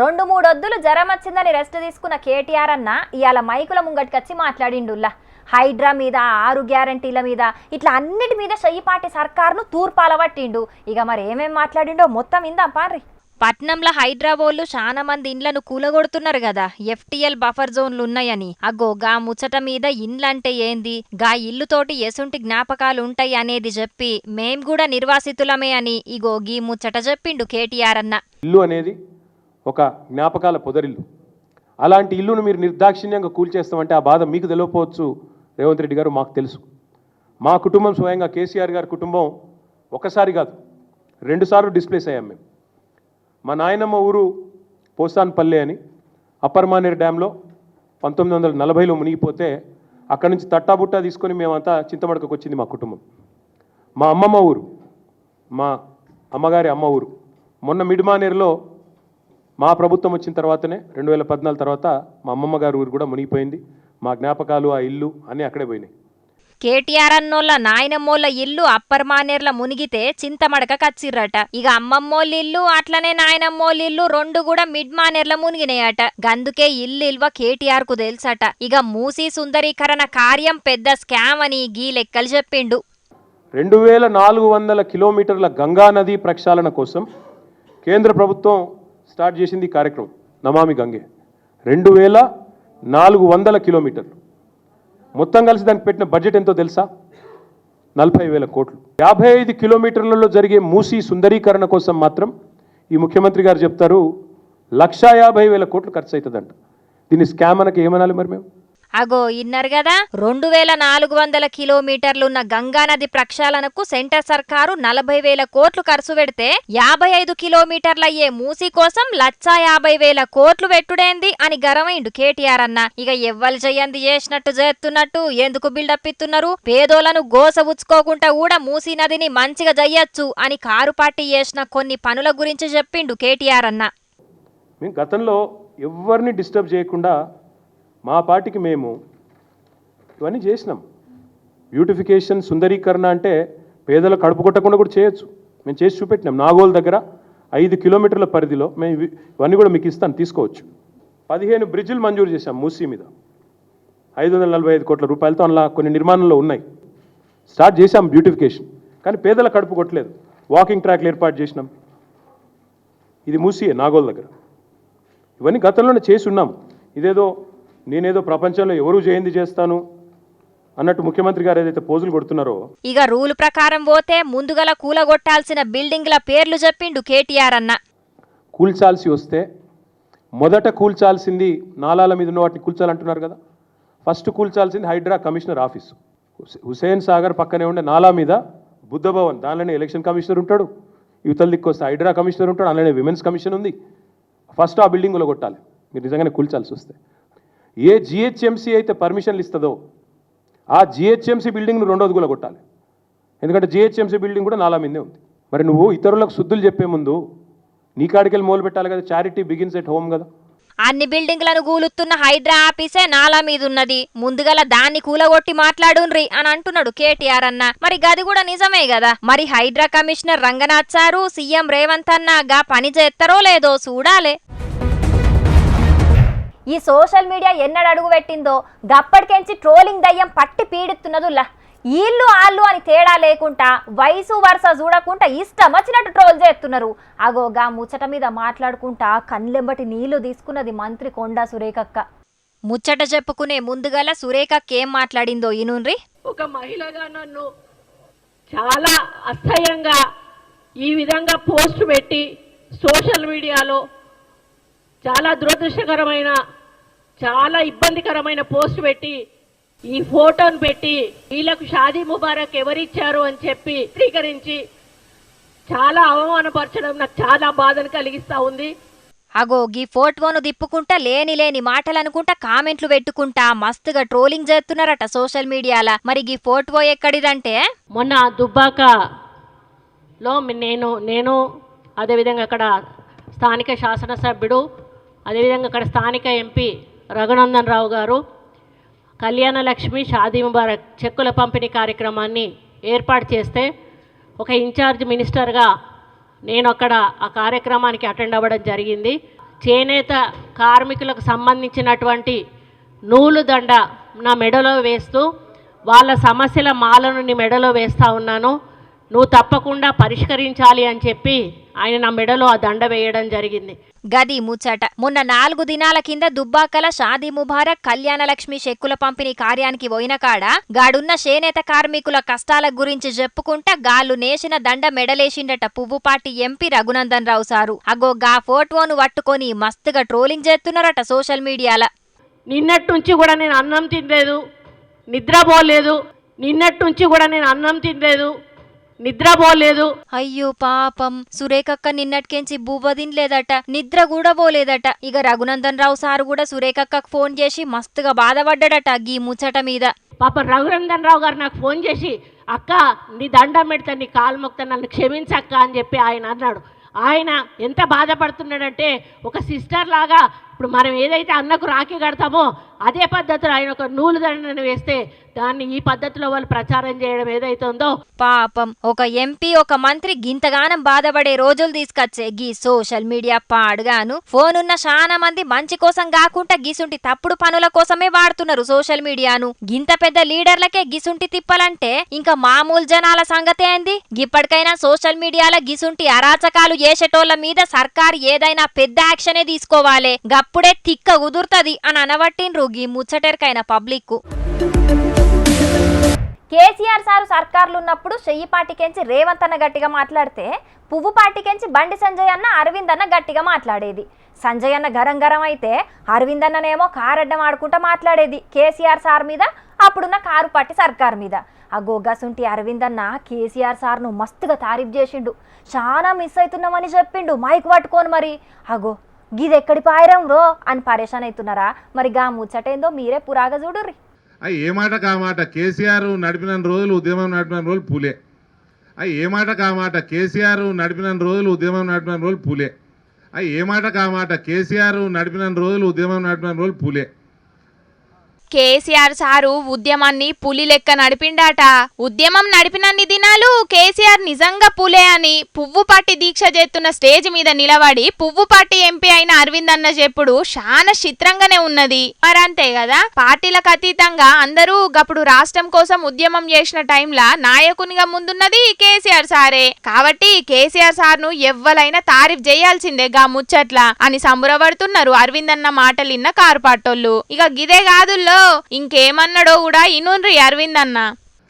రెండు మూడొద్దులు జ్వరం వచ్చిందని రెస్ట్ తీసుకున్న కేటీఆర్ అన్న ఇవాళ మైకుల ముంగటికొచ్చి మాట్లాడిండుల్లా. హైడ్రా మీద ఆరు గ్యారంటీల మీద ఇట్లా అన్నిటి మీద చెయ్యిపాటి సర్కార్ను తూర్పాలబట్టిండు ఇక మరి ఏమేం మాట్లాడిండో మొత్తం ఇందాం పార్రి పట్నంలో హైదరాబాద్లు చాలా మంది ఇండ్లను కూలగొడుతున్నారు కదా. ఎఫ్టీఎల్ బఫర్ జోన్లు ఉన్నాయని. అగో గా ముచ్చట మీద ఇండ్లంటే ఏంది? గా ఇల్లుతోటి ఎసుంటి జ్ఞాపకాలు ఉంటాయి అనేది చెప్పి మేం కూడా నిర్వాసితులమే అని ఇగో గీ ముచ్చట చెప్పిండు కేటీఆర్ అన్న. ఇల్లు అనేది ఒక జ్ఞాపకాల పొదరిల్లు. అలాంటి ఇల్లును మీరు నిర్దాక్షిణ్యంగా కూల్చేస్తామంటే ఆ బాధ మీకు తెలియకపోవచ్చు రేవంత్ రెడ్డి గారు మాకు తెలుసు. మా కుటుంబం స్వయంగా కేసీఆర్ గారి కుటుంబం ఒకసారి కాదు రెండుసార్లు డిస్ప్లేస్ అయ్యాం మేము. మా నాయనమ్మ ఊరు పోసాన్పల్లె అని అప్పర్ మానేరు డ్యాంలో పంతొమ్మిది వందల నలభైలో మునిగిపోతే అక్కడి నుంచి తట్టాబుట్టా తీసుకొని మేమంతా చింతమడకకు వచ్చింది మా కుటుంబం. మా అమ్మమ్మ ఊరు మా అమ్మగారి అమ్మ ఊరు. మొన్న మిడిమానేరులో మా ప్రభుత్వం వచ్చిన తర్వాతనే రెండు వేల పద్నాలుగు తర్వాత మా అమ్మమ్మ గారి ఊరు కూడా మునిగిపోయింది. మా జ్ఞాపకాలు ఆ ఇల్లు అన్నీ అక్కడే పోయినాయి. కేటీఆర్ అన్నోళ్ళ నాయనమ్మోళ్ళ ఇల్లు అప్పర్ మానేర్ల మునిగితే చింతమడక కచ్చిర్రట. ఇక అమ్మమ్మోళ్ళ ఇల్లు అట్లనే నాయనమ్మోళ్ళ ఇల్లు రెండు కూడా మిడ్ మానేర్ల మునిగినాయట. గందుకే ఇల్లు ఇల్వ కేటీఆర్కు తెలుసట. ఇక మూసీ సుందరీకరణ కార్యం పెద్ద స్కామ్ అని గీ లెక్కలు చెప్పిండు. రెండు వేల నాలుగు వందల కిలోమీటర్ల గంగా నది ప్రక్షాళన కోసం కేంద్ర ప్రభుత్వం స్టార్ట్ చేసింది ఈ కార్యక్రమం నమామి గంగే. రెండు వేల నాలుగు వందల కిలోమీటర్లు. మొత్తం కలిసి దానికి పెట్టిన బడ్జెట్ ఎంతో తెలుసా? నలభై వేల కోట్లు. యాభై ఐదు కిలోమీటర్లలో జరిగే మూసీ సుందరీకరణ కోసం మాత్రం ఈ ముఖ్యమంత్రి గారు చెప్తారు లక్షా యాభై వేల కోట్లు ఖర్చు అవుతుందంట దీన్ని స్కామ్ అనకి ఏమనాలి మరి మేము? అగో ఇన్నర్ కదా రెండు వేల నాలుగు వందల కిలోమీటర్లున్న గంగానది ప్రక్షాళనకు సెంటర్ సర్కారు నలభై వేల కోట్లు ఖర్చు పెడితే యాభై ఐదు కిలోమీటర్లయ్యే మూసి కోసం లచ్చా యాభై వేల కోట్లు పెట్టుడేంది అని గరమైండు కేటీఆర్ అన్న. ఇక ఎవ్వలు చెయ్యంది చేసినట్టు చేస్తున్నట్టు ఎందుకు బిల్డప్ ఇస్తున్నారు పేదోలను గోసబుచ్చుకోకుండా కూడా మూసీ నదిని మంచిగా చెయ్యొచ్చు అని కారు పార్టీ చేసిన కొన్ని పనుల గురించి చెప్పిండు కేటీఆర్ అన్న. మేము గతంలో ఎవరిని డిస్టర్బ్ చేయకుండా మా పార్టీకి మేము ఇవన్నీ చేసినాం. బ్యూటిఫికేషన్ సుందరీకరణ అంటే పేదల కడుపు కొట్టకుండా కూడా చేయొచ్చు. మేము చేసి చూపెట్టినాం. నాగోల్ దగ్గర ఐదు కిలోమీటర్ల పరిధిలో మేము ఇవన్నీ కూడా మీకు ఇస్తాను తీసుకోవచ్చు. పదిహేను బ్రిడ్జిలు మంజూరు చేశాం మూసీ మీద. ఐదు వందల నలభై ఐదు కోట్ల రూపాయలతో అలా కొన్ని నిర్మాణంలో ఉన్నాయి. స్టార్ట్ చేశాం బ్యూటిఫికేషన్ కానీ పేదల కడుపు కొట్టలేదు. వాకింగ్ ట్రాక్లు ఏర్పాటు చేసినాం. ఇది మూసియే నాగోల్ దగ్గర. ఇవన్నీ గతంలోనే చేసి ఉన్నాం ఇదేదో నేనేదో ప్రపంచంలో ఎవరు జయంతి చేస్తాను అన్నట్టు ముఖ్యమంత్రి గారు ఏదైతే పోజులు కొడుతున్నారో ఇక రూల్ ప్రకారం పోతే ముందుగల కూలగొట్టాల్సిన బిల్డింగ్ల పేర్లు చెప్పిండు కేటీఆర్ అన్న. కూల్చాల్సి వస్తే మొదట కూల్చాల్సింది నాలాల మీద ఉన్న వాటిని కూల్చాలంటున్నారు కదా. ఫస్ట్ కూల్చాల్సింది హైడ్రా కమిషనర్ ఆఫీస్. హుసే- హుసేన్ సాగర్ పక్కనే ఉండే నాలా మీద బుద్ధ భవన్ దానిలోనే ఎలక్షన్ కమిషనర్ ఉంటాడు. యువతల దిక్కు వస్తే హైడ్రా కమిషనర్ ఉంటాడు అలానే విమెన్స్ కమిషన్ ఉంది. ఫస్ట్ ఆ బిల్డింగ్లో కొట్టాలి. మీరు నిజంగానే కూల్చాల్సి వస్తే. ఏ జిహెచ్ఎంసీ అయితే పర్మిషన్లు ఇస్తుందో ఆ జిహెచ్ఎంసీ బిల్డింగ్ను రెండోది కూడా కొట్టాలి ఎందుకంటే జిహెచ్ఎంసీ బిల్డింగ్ కూడా నాలా మీదే ఉంది. మరి నువ్వు ఇతరులకు శుద్ధులు చెప్పే ముందు నీ కాడికెళ్ళి మొదలు పెట్టాలి కదా చారిటీ బిగిన్స్ ఎట్ హోమ్ కదా. అన్ని బిల్డింగ్లను కూలుతున్న హైడ్రా ఆఫీసే నాలా మీదున్నది. ముందుగల దాన్ని కూలగొట్టి మాట్లాడుండ్రి అని అంటున్నాడు కేటీఆర్ అన్న. మరి గది కూడా నిజమే కదా? మరి Hydraa commissioner Ranganath sir CM Revanth అన్న గా పని చేస్తారో లేదో చూడాలే. ఈ సోషల్ మీడియా ఎన్నడు అడుగు పెట్టిందో గప్పటికెంచి ట్రోలింగ్ దయ్యం పట్టి పీడిస్తున్నదుల్లా ఈళ్ళు ఆళ్ళు అని తేడా లేకుండా వయసు వరుస చూడకుండా ఇష్టం వచ్చినట్టు ట్రోల్ చేస్తున్నారు. అగోగా ముచ్చట మీద మాట్లాడుకుంటా కళ్ళెంబటి నీళ్ళు తీసుకున్నది మంత్రి కొండా సురేఖక్క. ముచ్చట చెప్పుకునే ముందుగల సురేఖక్క ఏం మాట్లాడిందో ఈనుండ్రి ఒక మహిళగా నన్ను చాలా అసహ్యంగా ఈ విధంగా పోస్ట్ పెట్టి సోషల్ మీడియాలో చాలా దురదృష్టకరమైన చాలా ఇబ్బందికరమైన పోస్ట్ పెట్టి ఈ ఫోటోను పెట్టి వీళ్ళకు షాదీ ముబారక్ ఎవరిచ్చారు అని చెప్పి చిత్రీకరించి చాలా అవమానపరచడం నాకు చాలా బాధను కలిగిస్తా ఉంది. అగో గీ ఫోటోను దిప్పుకుంటా లేని లేని మాటలు అనుకుంటా కామెంట్లు పెట్టుకుంటా మస్తుగా ట్రోలింగ్ చేస్తున్నారట సోషల్ మీడియాల. మరి గీ ఫోటో ఎక్కడిదంటే? మొన్న దుబ్బాకలో నేను నేను అదేవిధంగా అక్కడ స్థానిక శాసనసభ్యుడు అదేవిధంగా అక్కడ స్థానిక ఎంపీ రఘునందన్ రావు గారు కళ్యాణ లక్ష్మి షాదీ ముబారక్ చెక్కుల పంపిణీ కార్యక్రమాన్ని ఏర్పాటు చేస్తే ఒక ఇన్ఛార్జ్ మినిస్టర్గా నేను అక్కడ ఆ కార్యక్రమానికి అటెండ్ అవ్వడం జరిగింది. చేనేత కార్మికులకు సంబంధించినటువంటి నూలు దండ నా మెడలో వేస్తూ వాళ్ళ సమస్యల మాలను నీ మెడలో వేస్తూ ఉన్నాను. నువ్వు తప్పకుండా పరిష్కరించాలి అని చెప్పి ఆయన నా మెడలో ఆ దండ వేయడం జరిగింది. గది ముచ్చట. మొన్న నాలుగు దినాల కింద దుబ్బాకల షాదీ ముబారక్ కళ్యాణలక్ష్మి చెక్కుల పంపిణీ కార్యానికి పోయిన కాడ గాడున్న చేనేత కార్మికుల కష్టాల గురించి చెప్పుకుంటా గాళ్ళు నేసిన దండ మెడలేసిండట పువ్వుపాటి ఎంపీ రఘునందన్ రావు సారు. అగో గా ఫోటోను పట్టుకొని మస్తుగా ట్రోలింగ్ చేస్తున్నారట సోషల్ మీడియాల. నిన్నటి నుంచి కూడా నేను అన్నం తినలేదు. నిద్రపోలేదు నిన్నటి నుంచి కూడా నేను అన్నం తినలేదు. నిద్రపోలేదు అయ్యో పాపం. సురేఖక్క నిన్నటికెంచి బువ్వ తినలేదట నిద్ర కూడా పోలేదట. ఇక రఘునందన్ రావు సారు కూడా సురేఖక్కకు ఫోన్ చేసి మస్తుగా బాధపడ్డాడట గీ ముచ్చట మీద. పాప రఘునందన్ రావు గారు నాకు ఫోన్ చేసి అక్క నీ దండం పెడతా నీ కాలు మొక్తా నన్ను క్షమించక్క అని చెప్పి ఆయన అన్నాడు. ఆయన ఎంత బాధపడుతున్నాడంటే ఒక సిస్టర్ లాగా ఇప్పుడు మనం ఏదైతే అన్నకు రాఖీ కడతామో అదే పద్ధతిలో ఆయన ఒక నూలు దండను వేస్తే దాన్ని ఈ పద్ధతిలో వాళ్ళు ప్రచారం చేయడం ఏదైతుందో. పాపం ఒక ఎంపీ ఒక మంత్రి గింతగానం బాధపడే రోజులు తీసుకొచ్చే గీ సోషల్ మీడియా పాడుగాను. ఫోన్ ఉన్న చాలా మంది మంచి కోసం కాకుండా గిసుంటి తప్పుడు పనుల కోసమే వాడుతున్నారు సోషల్ మీడియాను. గింత పెద్ద లీడర్లకే గిసుంటి తిప్పాలంటే ఇంకా మామూలు జనాల సంగతే ఏంది? ఇప్పటికైనా సోషల్ మీడియాలో గిసుంటి అరాచకాలు చేసేటోళ్ళ మీద సర్కారు ఏదైనా పెద్ద యాక్షనే తీసుకోవాలి. అప్పుడే తిక్క కుదురుతుంది అని అనబట్టిండ్రు గీ ముచ్చటెరకైన పబ్లిక్ కేసీఆర్ సారు సర్కార్లు ఉన్నప్పుడు చెయ్యి పాటికెంచి రేవంత్ అన్న గట్టిగా మాట్లాడితే పువ్వు పాటికెంచి బండి సంజయ్ అన్న అరవింద్ అన్న గట్టిగా మాట్లాడేది. సంజయ్ అన్న గరం గరం అయితే అరవింద్ అన్ననేమో కారడ్డం ఆడుకుంటా మాట్లాడేది కేసీఆర్ సార్ మీద అప్పుడున్న కారు పార్టీ సర్కార్ మీద. ఆ గోగాసుంటి అరవింద్ అన్న కేసీఆర్ సార్ను మస్తుగా తారీఫ్ చేసిండు. చాలా మిస్ అవుతున్నామని చెప్పిండు. మైక్ పట్టుకోను మరి. అగో గిది ఎక్కడి పాయరం రో అని పరేషాన్ అవుతున్నారా మరి గా ముచ్చటేందో మీరే పురాగా చూడుర్రి. అవి ఏ మాట కామాట కేసీఆర్ నడిపిన రోజులు ఉద్యమం నడిపిన రోజులు పూలే. అవి ఏ మాట కామాట కేసీఆర్ నడిపిన రోజులు ఉద్యమం నడిపిన రోజులు పూలే. అవి ఏ మాట కామాట కేసీఆర్ నడిపిన రోజులు ఉద్యమం నడిపిన రోజులు పూలే. కేసీఆర్ సారు ఉద్యమాన్ని పులి లెక్క నడిపిండాట. ఉద్యమం నడిపినన్ని దినాలు కేసీఆర్ నిజంగా పులే అని పువ్వు పార్టీ దీక్ష చేస్తున్న స్టేజ్ మీద నిలబడి పువ్వు పార్టీ ఎంపీ అయిన అరవింద్ అన్న చెప్పుడు చాలా చిత్రంగానే ఉన్నది. మరంతే కదా? పార్టీలకు అతీతంగా అందరూ గప్పుడు రాష్ట్రం కోసం ఉద్యమం చేసిన టైంలా నాయకునిగా ముందున్నది కేసీఆర్ సారే. కాబట్టి కేసీఆర్ సార్ను ఎవ్వలైనా తారీఫ్ చేయాల్సిందే గా ముచ్చట్ల అని సంబురపడుతున్నారు అరవింద్ అన్న మాటలు ఇన్న కారు పాటోళ్ళు ఇక గిదే కాదుల్లో ఇంకేమన్నాడో కూడా ఇనుండ్రి అరవింద్ అన్న.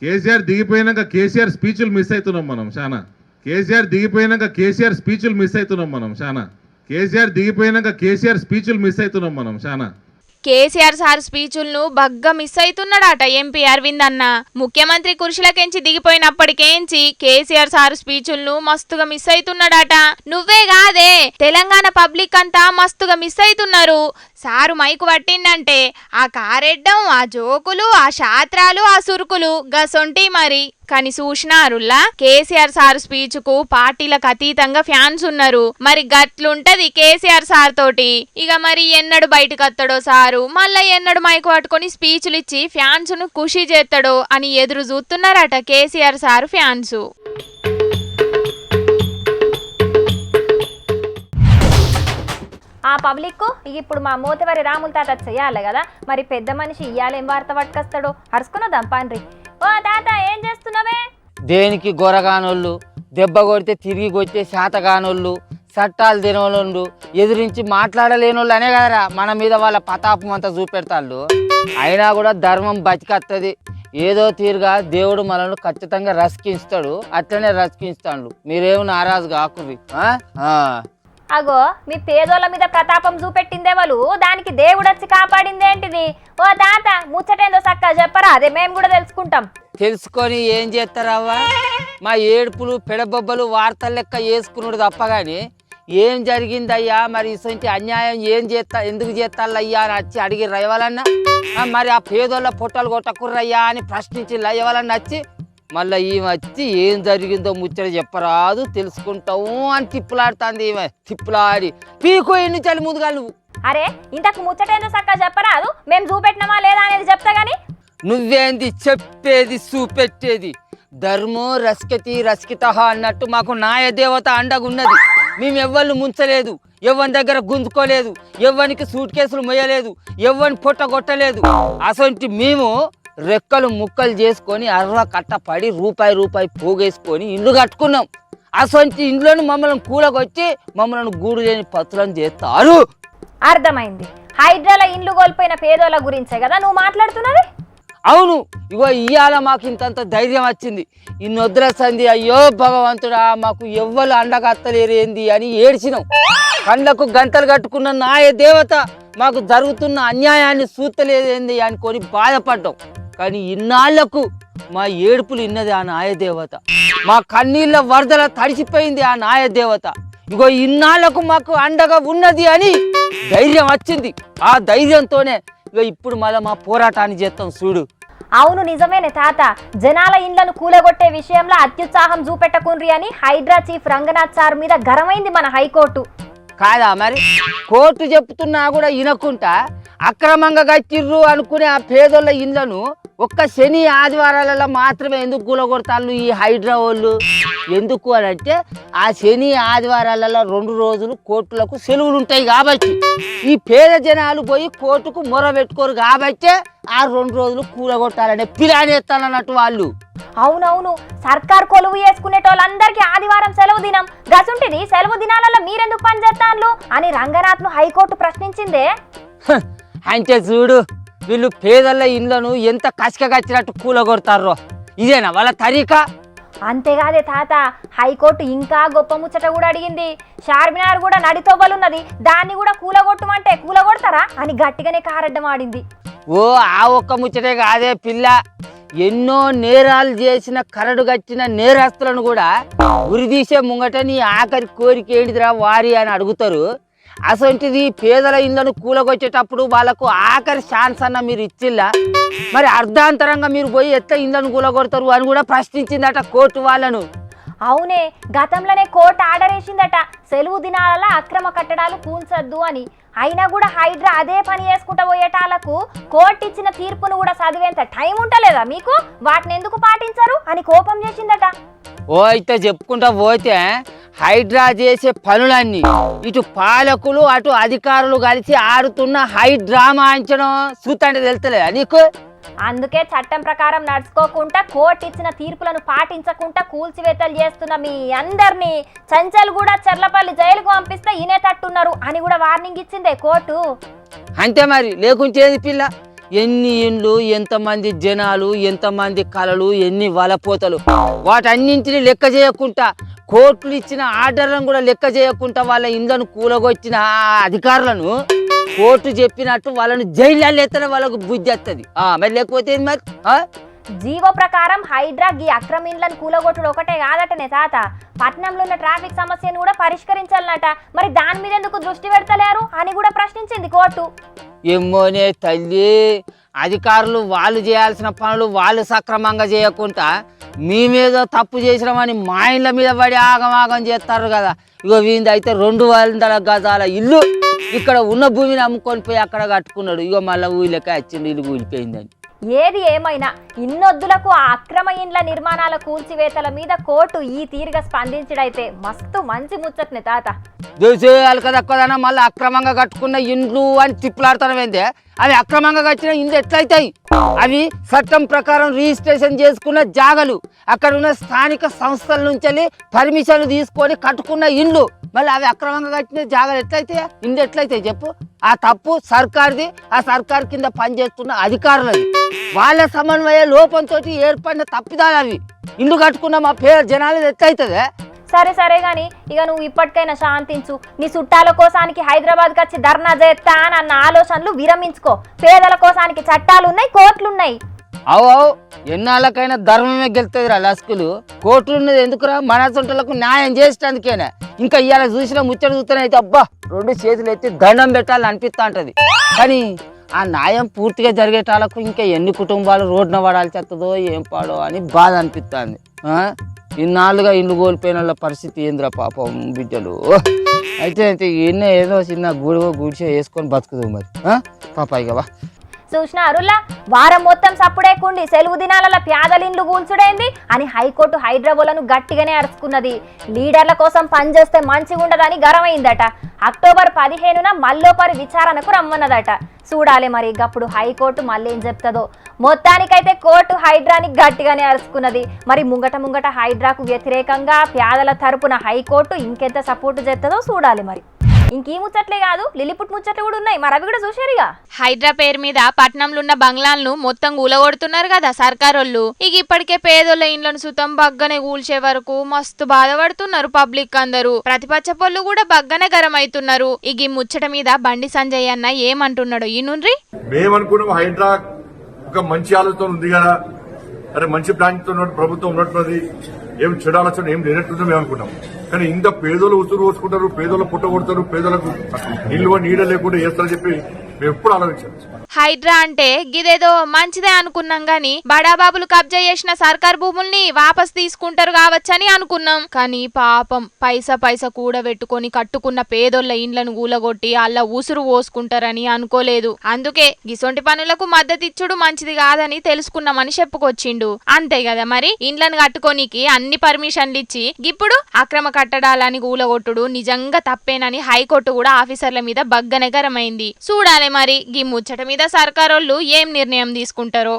కేసీఆర్ దిగిపోయినాక కేసీఆర్ స్పీచ్లు మిస్ అవుతున్నాం మనం చాలా కేసీఆర్ దిగిపోయినాక కేసీఆర్ స్పీచ్లు మిస్ అవుతున్నాం మనం చాలా కేసీఆర్ దిగిపోయినాక కేసీఆర్ స్పీచ్లు మిస్ అవుతున్నాం మనం చాలా కేసీఆర్ సార్ స్పీచులను బగ్గా మిస్ అవుతున్నాడట ఎంపీ అరవింద్ అన్న. ముఖ్యమంత్రి కుర్చీలకెంచి దిగిపోయినప్పటికేంచి కేసీఆర్ సార్ స్పీచులను మస్తుగా మిస్ అవుతున్నాడట నువ్వే కాదే తెలంగాణ పబ్లిక్ అంతా మస్తుగా మిస్ అవుతున్నారు సారు మైకు పట్టిండంటే ఆ కారెడ్డం ఆ జోకులు ఆ శాత్రాలు ఆ సురుకులు గసొంటి మరి. కానీ చూసినారుల్లా కేసీఆర్ సార్ స్పీచ్కు పార్టీలకు అతీతంగా ఫ్యాన్స్ ఉన్నారు. మరి గట్లుంటది కేసీఆర్ సార్ తోటి. ఇక మరి ఎన్నడు బయటకు వస్తాడో సారు? మళ్ళా ఎన్నడు మైకు పట్టుకొని స్పీచ్లు ఇచ్చి ఫ్యాన్స్ను ఖుషి చేస్తాడో అని ఎదురు చూస్తున్నారట కేసీఆర్ సార్ ఫ్యాన్స్. ఆ పబ్లిక్ ఇప్పుడు మా మూతవారి రాముల తాత చెయ్యాలి కదా. మరి పెద్ద మనిషి ఇయ్యాలేం వార్త పట్టుకొస్తాడు? అరుచుకున్నదాం పండ్రి ఓ తాత ఏం చేస్తున్నావే? దేనికి గొరగానోళ్ళు దెబ్బ కొడితే తిరిగి కొట్టే శాతగానోళ్ళు చట్టాలు తినోళ్ళు ఎదిరించి మాట్లాడలేనోళ్ళు అనే కదరా మన మీద వాళ్ళ పతాపం అంతా చూపెడతాళ్ళు. అయినా కూడా ధర్మం బతికత్తది. ఏదో తీరుగా దేవుడు మనల్ని ఖచ్చితంగా రసికిస్తాడు అట్లనే రసికిస్తాడు మీరేమి నారాజు కాకుర్రి ఆ. అగో మీ పేదోళ్ళ మీద ప్రతాపం చూపెట్టిందే వాళ్ళు. దానికి దేవుడు వచ్చి కాపాడిందేంటిది? ఓ తాత ముచ్చటేందో సక్క చెప్పరా అదే మేము కూడా తెలుసుకుంటాం. తెలుసుకొని ఏం చేస్తారవ్వా మా ఏడుపులు పెడబొబ్బలు వార్తలు లెక్క వేసుకున్నాడు తప్ప కానీ ఏం జరిగిందయ్యా? మరి ఇసంటి అన్యాయం ఏం చేస్తా ఎందుకు చేస్తాళ్ళయ్యా అని వచ్చి అడిగి రయవాలన్నా? మరి ఆ పేదోళ్ళ పొట్టాలు కొట్టకుర్రయ్యా అని ప్రశ్నించి లయ్యవాలన్నా వచ్చి మళ్ళీ ఈమె వచ్చి ఏం జరిగిందో ముచ్చట చెప్పరాదు తెలుసుకుంటాము అని తిప్పులాడుతుంది ఈమె. తిప్పులాడి పీకో ఎన్ని చలి ముందుగా నువ్వు? అరే ఇంతకు ముచ్చటేందో సక్క చెప్పరాదు? మేము చూపెట్టినామా లేదా అనేది చెప్తా గానీ? నువ్వేంది చెప్పేది చూపెట్టేది? ధర్మో రస్కతి రస్కిత అన్నట్టు మాకు నాయ దేవత అండగున్నది. మేము ఎవ్వరిని ముంచలేదు ఎవరి దగ్గర గుంజుకోలేదు ఎవరికి సూట్ కేసులు మొయ్యలేదు ఎవరిని పొట్టగొట్టలేదు అసొంటి మేము రెక్కలు ముక్కలు చేసుకొని అర్ర కట్ట పడి రూపాయి రూపాయి పోగేసుకొని ఇల్లు కట్టుకున్నాం. అసొంటి ఇంట్లోని మమ్మల్ని కూలగొచ్చి మమ్మల్ని గూడు లేని పత్రులను చేస్తారు. అర్థమైంది. హైడ్రాల ఇండ్లు కోల్పోయిన పేదోళ్ళ గురించే కదా నువ్వు మాట్లాడుతున్నది? అవును ఇగో ఇవాళ మాకు ఇంతంత ధైర్యం వచ్చింది. ఇన్నొద్దుల సంధి అయ్యో భగవంతుడా మాకు ఎవ్వరు అండగత్తలేరు ఏంది అని ఏడ్చినాం. కళ్ళకు గంటలు కట్టుకున్న నాయ దేవత మాకు జరుగుతున్న అన్యాయాన్ని సూతలేదేంది అనుకొని బాధపడ్డాం. కానీ ఇన్నాళ్ళకు మా ఏడుపులు ఇన్నది ఆ నాయ దేవత మా కన్నీళ్ళ వరదల తడిసిపోయింది ఆ నాయ దేవత ఇగో ఇన్నాళ్ళకు మాకు అండగా ఉన్నది అని ధైర్యం వచ్చింది. ఆ ధైర్యంతోనే ఇగో ఇప్పుడు మళ్ళీ మా పోరాటాన్ని చేస్తాం చూడు. అవును నిజమేనే తాత. జనాల ఇండ్లను కూలగొట్టే విషయంలో అత్యుత్సాహం చూపెట్టకుండ్రి అని హైడ్రా చీఫ్ రంగనాథ్ సార్ మీద గరమైంది మన హైకోర్టు. కాదా మరి? కోర్టు చెప్తున్నా కూడా వినకుంటా అక్రమంగా కట్టిర్రు అనుకునే ఆ పేదోళ్ళ ఇళ్ళను ఒక్క శని ఆదివారాలలో మాత్రమే ఎందుకు కూలగొడతాళ్ళు ఈ హైడ్రా వాళ్ళు? ఎందుకు అని అంటే ఆ శని ఆదివారాలలో రెండు రోజులు కోర్టులకు సెలవులు ఉంటాయి కాబట్టి. ఈ పేద జనాలు పోయి కోర్టుకు మొర పెట్టుకోరు కాబట్టే ఆ రెండు రోజులు కూలగొట్టాలనే పిలాని ఎత్తాలన్నట్టు వాళ్ళు. అవునవును. సర్కార్ కొలువు చేసుకునేటోళ్ళందరికీ ఆదివారం సెలవు దినం. గసుంటిది సెలవు దినాలలో మీరెందుకు పనిచేస్తాన్లు? అని రంగనాథ్ను హైకోర్టు ప్రశ్నించిందే. అంటే చూడు వీళ్ళు పేదల ఇండ్లను ఎంత కసికగచ్చినట్టు కూలగొడతారో ఇదేనా వాళ్ళ తరీకా? అంతేకాదే తాత హైకోర్టు ఇంకా గొప్ప ముచ్చట కూడా అడిగింది. చార్మినార్ కూడా నడితోవలున్నది. దాన్ని కూడా కూలగొట్టమంటే కూలగొడతారా అని గట్టిగానే కారడ్డం ఆడింది. ఓ ఆ ఒక్క ముచ్చటే కాదే పిల్ల. ఎన్నో నేరాలు చేసిన కరడు కట్టిన నేరస్తులను కూడా ఉరిదీసే ముంగట నీ ఆఖరి కోరిక ఏంటిదిరా వారి అని అడుగుతారు. అసొంటిది పేదల ఇళ్ళను కూలగొచ్చేటప్పుడు వాళ్ళకు ఆఖరి ఛాన్స్ అన్న మీరు ఇచ్చిల్లా? మరి అర్ధాంతరంగా మీరు పోయి ఎట్లా ఇళ్ళను కూలగొడతారు అని కూడా ప్రశ్నించిందట కోర్టు వాళ్ళను. అవునే గతంలోనే కోర్టు ఆర్డర్ వేసిందట సెలవు దినాలలో అక్రమ కట్టడాలు కూల్చొద్దు అని. అయినా కూడా హైడ్రా అదే పని చేసుకుంటా పోయేటాలకు కోర్టు ఇచ్చిన తీర్పును కూడా చదివేంత టైం ఉంటలేదా మీకు? వాటిని ఎందుకు పాటించరు అని కోపం చేసిందట. ఓ అయితే చెప్పుకుంటా పోతే హైడ్రా చేసే పనులన్నీ. ఇటు పాలకులు అటు అధికారులు కలిసి ఆడుతున్న హైడ్రామా అంచడం చూతంటే తెలుస్తలేదా నీకు? అందుకే చట్టం ప్రకారం నడుచుకోకుండా కోర్టు ఇచ్చిన తీర్పులను పాటించకుండా కూల్చివేతలు చేస్తున్న మీ అందరినీ చంచల్ కూడా చెర్లపల్లి జైలుకు పంపిస్తే ఇనేటట్టున్నారు అని కూడా వార్నింగ్ ఇచ్చిందే కోర్టు. అంతే మరి లేకుంటేది పిల్ల? ఎన్ని ఇండ్లు ఎంతమంది జనాలు ఎంతమంది కళలు ఎన్ని వలపోతలు. వాటన్నింటిని లెక్క చేయకుండా కోర్టులు ఇచ్చిన ఆర్డర్లను కూడా లెక్క చేయకుండా వాళ్ళ ఇండ్లను కూలగొచ్చిన అధికారులను కోర్టు చెప్పినట్టు వాళ్ళని జైల్లో ఎత్తనే వాళ్ళకు బుద్ధి వస్తుంది మరి లేకపోతే మరి? జీవో ప్రకారం హైడ్రా గీ అక్రమిండ్లను కూలగొట్టుడు ఒకటే కాదటనే తాత. పట్నంలో ఉన్న ట్రాఫిక్ సమస్యను కూడా పరిష్కరించాలన్నట మరి దాని మీద ఎందుకు దృష్టి పెడతలేరు అని కూడా ప్రశ్నించింది కోర్టు. ఏమోనే తల్లి అధికారులు వాళ్ళు చేయాల్సిన పనులు వాళ్ళు సక్రమంగా చేయకుండా మీ మీద తప్పు చేసినామని మా ఇళ్ళ మీద పడి ఆగమాగం చేస్తారు కదా. ఇగో వీంది అయితే రెండు వందల గజాల ఇల్లు ఇక్కడ ఉన్న భూమిని అమ్ముకొని పోయి అక్కడ కట్టుకున్నాడు. ఇగో మళ్ళీ ఊళ్ళకే వచ్చింది ఇల్లు కూలిపోయిందని. ఏది ఏమైనా ఇన్నొద్దులకు ఆ అక్రమ ఇండ్ల నిర్మాణాల కూల్చివేతల మీద కోర్టు ఈ తీరుగా స్పందించడైతే మస్తు మంచి ముచ్చట్ని తాత. దోసేయాలి కదా మళ్ళీ అక్రమంగా కట్టుకున్న ఇండ్లు అని తిప్పులాడుతానమైందే అవి అక్రమంగా కట్టిన ఇండ్లు ఎట్లయితాయి? అవి చట్టం ప్రకారం రిజిస్ట్రేషన్ చేసుకున్న జాగలు అక్కడ ఉన్న స్థానిక సంస్థల నుంచి పర్మిషన్లు తీసుకొని కట్టుకున్న ఇండ్లు. మళ్ళీ అవి అక్రమంగా కట్టిన జాగాలు ఎట్లయితే ఇందు ఎట్లయితయో చెప్పు. ఆ తప్పు సర్కార్ది ఆ సర్కార్ కింద పనిచేస్తున్న అధికారులది. వాళ్ళ సమన్వయ లోపంతో ఏర్పడిన తప్పిదాలు అవి. ఇండ్లు కట్టుకున్న మా పేరు జనాలు ఎట్లయితుంది? సరే సరే గాని ఇక నువ్వు ఇప్పటికైనా శాంతించు. నీ చుట్టాల కోసానికి హైదరాబాద్కి వచ్చి ధర్నా చేస్తా అని అన్న ఆలోచనలు విరమించుకో. పేదల కోసానికి చట్టాలు ఉన్నాయి కోర్టులున్నాయి. అవు అవు. ఎన్నాళ్ళకైనా ధర్మమే గెలుతుంది రా లస్కులు. కోట్లు ఉన్నది ఎందుకురా? మన సొంటలకు న్యాయం చేసేటందుకేనా ఇంకా ఇవాళ చూసిన ముచ్చట చూస్తేనే అయితే అబ్బా రెండు చేతులు ఎత్తి దండం పెట్టాలని అనిపిస్తా ఉంటుంది కానీ ఆ న్యాయం పూర్తిగా జరిగేటాలకు ఇంకా ఎన్ని కుటుంబాలు రోడ్డున పడాల్సి వస్తుందో ఏం పాడో అని బాధ అనిపిస్తుంది ఇన్నాళ్ళుగా ఇల్లు కోల్పోయిన వాళ్ళ పరిస్థితి ఏందిరా పాపం బిడ్డలు? అయితే అయితే ఎన్నో ఏదో చిన్న గూడు గుడిసె వేసుకొని బతుకుదు మరి. ఆ? పాప ఇక చూసిన అరుల్లా వారం మొత్తం సప్పుడేకుండి సెలవు దినాల పేదలిండ్లు కూల్చుడైంది అని హైకోర్టు హైదరాబాద్లను గట్టిగానే అరుచుకున్నది. లీడర్ల కోసం పనిచేస్తే మంచిగుండదని గరమైందట. అక్టోబర్ పదిహేనున మల్లోపరి విచారణకు రమ్మన్నదట. చూడాలి మరి గప్పుడు హైకోర్టు మళ్ళీ ఏం చెప్తుందో. మొత్తానికైతే కోర్టు హైడ్రాని గట్టిగానే అరుచుకున్నది. మరి ముంగట ముంగట హైడ్రాకు వ్యతిరేకంగా పేదల తరపున హైకోర్టు ఇంకెంత సపోర్ట్ చేస్తుందో చూడాలి మరి. ఇంకీ ముచ్చట్లే కాదు లిలిపుట్ ముచ్చట్లు కూడా ఉన్నాయి. మరి అవి కూడా చూసారుగా హైడ్రా పేరు మీద పట్నంలో ఉన్న బంగ్లాలను మొత్తం కూలగొడుతున్నారు కదా సర్కారోళ్ళు. ఇక ఇప్పటికే పేదోళ్ళ ఇండ్లను సుతం బగ్గనే కూల్చే వరకు మస్తు బాధపడుతున్నారు పబ్లిక్ అందరూ. ప్రతిపక్ష పొల్లు కూడా బగ్గనే గరం అవుతున్నారు ఇక ఈ ముచ్చట మీద బండి సంజయ్ అన్న ఏమంటున్నాడు ఈ నుండ్రి మేమనుకున్నాం హైడ్రా ఒక మంచి ఆలోచన ఉంది కదా. అరే మంచి ప్లాన్తో ప్రభుత్వం ఉన్నట్టున్నది ఏం చెడు ఆలోచన ఏం లేనట్టుందో మేము అనుకుంటాం కానీ ఇంత పేదోళ్ళు ఉసురు పోసుకుంటారు పేదోళ్ళు పుట్ట కొడతారు పేదలకు నిల్వ నీడ లేకుండా చేస్తారని చెప్పి మేము ఎప్పుడు ఆలోచించాం హైడ్రా అంటే గిదేదో మంచిదే అనుకున్నాం గాని బడాబాబులు కబ్జా చేసిన సర్కార్ భూముల్ని వాపస్ తీసుకుంటారు కావచ్చని అనుకున్నాం. కానీ పాపం పైసా పైసా కూడబెట్టుకొని కట్టుకున్న పేదోళ్ళ ఇండ్లను గూలగొట్టి అలా ఉసురు పోసుకుంటారని అనుకోలేదు. అందుకే గిసొంటి పనులకు మద్దతిచ్చుడు మంచిది కాదని తెలుసుకున్నామని చెప్పుకొచ్చిండు. అంతే కదా మరి? ఇండ్లను కట్టుకోనికి అన్ని పర్మిషన్లు ఇచ్చి ఇప్పుడు అక్రమ కట్టడాలని గూలగొట్టుడు నిజంగా తప్పేనని హైకోర్టు కూడా ఆఫీసర్ల మీద బగ్గనగరమైంది చూడాలి మరి గీ ముచ్చట మీద సర్కారోళ్ళు ఏం నిర్ణయం తీసుకుంటారో?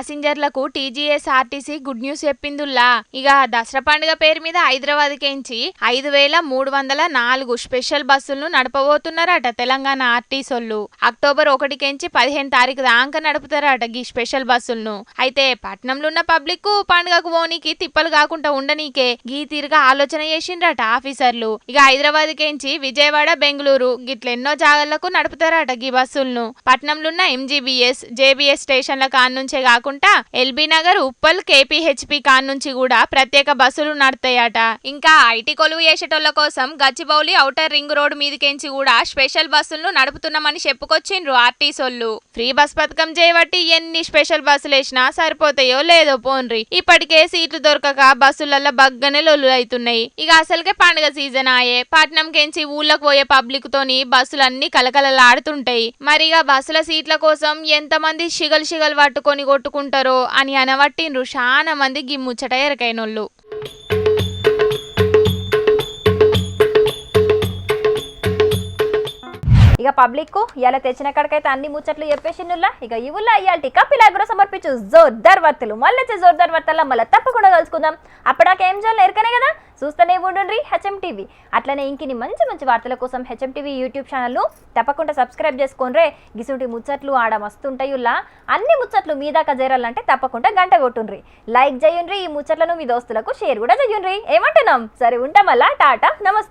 ప్యాసింజర్లకు టీజీఎస్ ఆర్టీసీ గుడ్ న్యూస్ చెప్పిందుల్లా. ఇక దసరా పండుగ పేరు మీద హైదరాబాద్ కేంచి ఐదు వేల మూడు వందల నాలుగు స్పెషల్ బస్సులను నడపబోతున్నారట తెలంగాణ ఆర్టీసోళ్ళు. అక్టోబర్ ఒకటికెంచి పదిహేను తారీఖు దాకా నడుపుతారట ఈ స్పెషల్ బస్సులను. అయితే పట్నంలో ఉన్న పబ్లిక్ పండుగకు పోనీకి తిప్పలు కాకుండా ఉండనీకే గీ తీరుగా ఆలోచన చేసిండ్రట ఆఫీసర్లు. ఇక హైదరాబాద్ కేంచి విజయవాడ బెంగళూరు గిట్లెన్నో జాగాలకు నడుపుతారట గీ బస్సులను. పట్నంలో ఉన్న ఎంజీబీఎస్ జేబీఎస్ స్టేషన్ల కాన్నుంచే కాకుండా కాకుండా ఎల్బీ నగర్ ఉప్పల్ కేపీహెచ్పి కాన్ నుంచి కూడా ప్రత్యేక బస్సులు నడతాయట. ఇంకా ఐటీ కొలువు చేసేటోళ్ళ కోసం గచ్చిబౌలి ఔటర్ రింగ్ రోడ్ మీదకెంచి కూడా స్పెషల్ బస్సులను నడుపుతున్నామని చెప్పుకొచ్చిండ్రు ఆర్టీసోళ్ళు ఫ్రీ బస్ పథకం చేయబట్టి ఎన్ని స్పెషల్ బస్సులు వేసినా సరిపోతాయో లేదో పోన్రి. ఇప్పటికే సీట్లు దొరకక బస్సులలో బగ్గనే లొల్లు అవుతున్నాయి ఇక అసలుకే పండుగ సీజన్ ఆయే. పట్నం కెంచి ఊళ్ళకు పోయే పబ్లిక్ తోని బస్సులన్నీ కలకలలాడుతుంటాయి మరిగా బస్సుల సీట్ల కోసం ఎంతమంది షిగల్ షిగల్ పట్టుకొని కొట్టుకుంటారు అని అనవట్టిండ్రు చాలా మంది గిమ్ముచ్చట ఎరకైనోళ్ళు. ఇక పబ్లిక్కు ఇలా తెచ్చిన కాడికైతే అన్ని ముచ్చట్లు చెప్పేసిండుల్లా ఇక ఇవుల్లా ఇయాల్టి కపిలాగ్రో సమర్పించు జోర్దార్ వార్తలు. మళ్ళీ వచ్చే జోర్దార్ వార్తల్లో మళ్ళీ తప్పకుండా కలుసుకుందాం. అప్పటికే ఏం చేయాలి ఎరకనే కదా? చూస్తూనే ఉండండి హెచ్ఎం టీవీ అట్లనే ఇంకిని మంచి మంచి వార్తల కోసం హెచ్ఎం టీవీ యూట్యూబ్ ఛానల్ను తప్పకుండా సబ్స్క్రైబ్ చేసుకోండి గిసుంటి ముచ్చట్లు ఆడ మస్తుంటాయుల్లా. అన్ని ముచ్చట్లు మీ దాకా చేరాలంటే తప్పకుండా గంట కొట్టుండ్రి. లైక్ చేయండి ఈ ముచ్చట్లను మీ దోస్తులకు షేర్ కూడా చేయండి ఏమంటున్నాం? సరే ఉంటాం టాటా. నమస్తే.